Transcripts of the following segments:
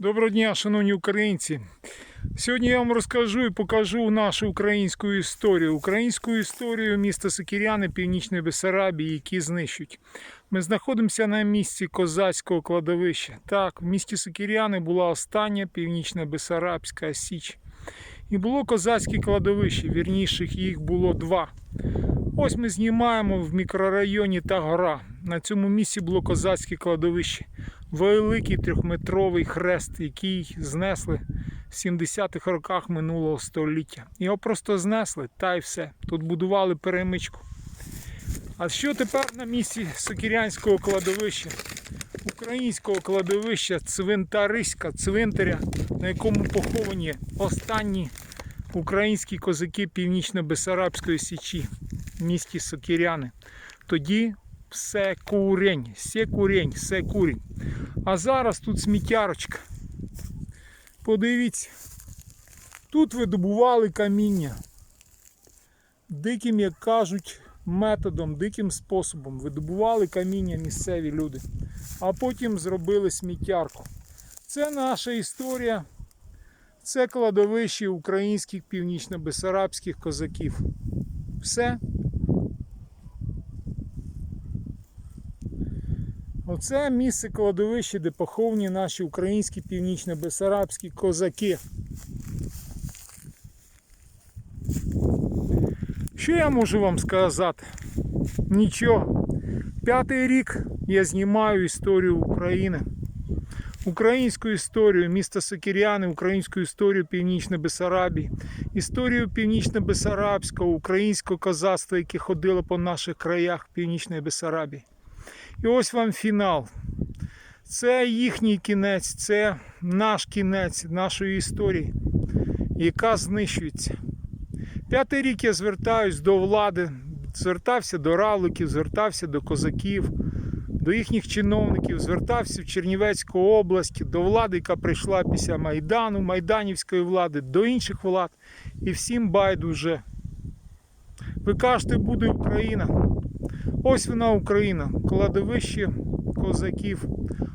Доброго дня, шановні українці. Сьогодні я вам розкажу і покажу нашу українську історію. Українську історію міста Сокіряни Північної Бесарабії, які знищують. Ми знаходимося на місці козацького кладовища. Так, в місті Сокіряни була остання північна Бесарабська Січ. І було козацьке кладовище, вірніше їх було два. Ось ми знімаємо в мікрорайоні та гора. На цьому місці було козацьке кладовище. Великий трьохметровий хрест, який знесли в 70-х роках минулого століття. Його просто знесли, та й все. Тут будували перемичку. А що тепер на місці Сокірянського кладовища? Українського кладовища цвинтариська, цвинтаря, на якому поховані останні українські козаки Північно-Бесарабської січі в місті Сокіряни. Тоді все курень, все курень, все курень. А зараз тут сміттярочка. Подивіться, тут видобували каміння. Диким, як кажуть, методом, диким способом видобували каміння місцеві люди, а потім зробили сміттярку. Це наша історія. Це кладовище українських північно-бесарабських козаків. Все. Оце місце кладовище, де поховані наші українські північно-бесарабські козаки. Що я можу вам сказати? Нічого. П'ятий рік я знімаю історію України. Українську історію міста Сокіряни, українську історію Північної Бесарабії, історію Північно-Бесарабського, українського козацтва, яке ходило по наших краях Північної Бесарабії. І ось вам фінал. Це їхній кінець, це наш кінець нашої історії, яка знищується. П'ятий рік я звертаюсь до влади, звертався до равликів, звертався до козаків, до їхніх чиновників, звертався в Чернівецьку область, до влади, яка прийшла після Майдану, Майданівської влади, до інших влад. І всім байдуже. Ви кажете, буде Україна. Ось вона Україна, кладовище козаків,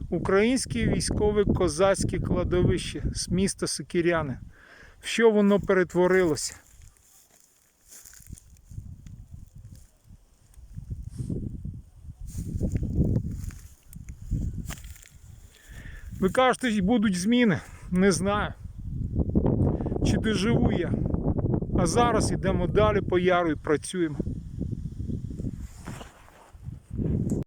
українське військове козацьке кладовище з міста Сокіряни. В що воно перетворилося? Ви кажете, будуть зміни? Не знаю. Чи доживу я? А зараз йдемо далі по яру і працюємо.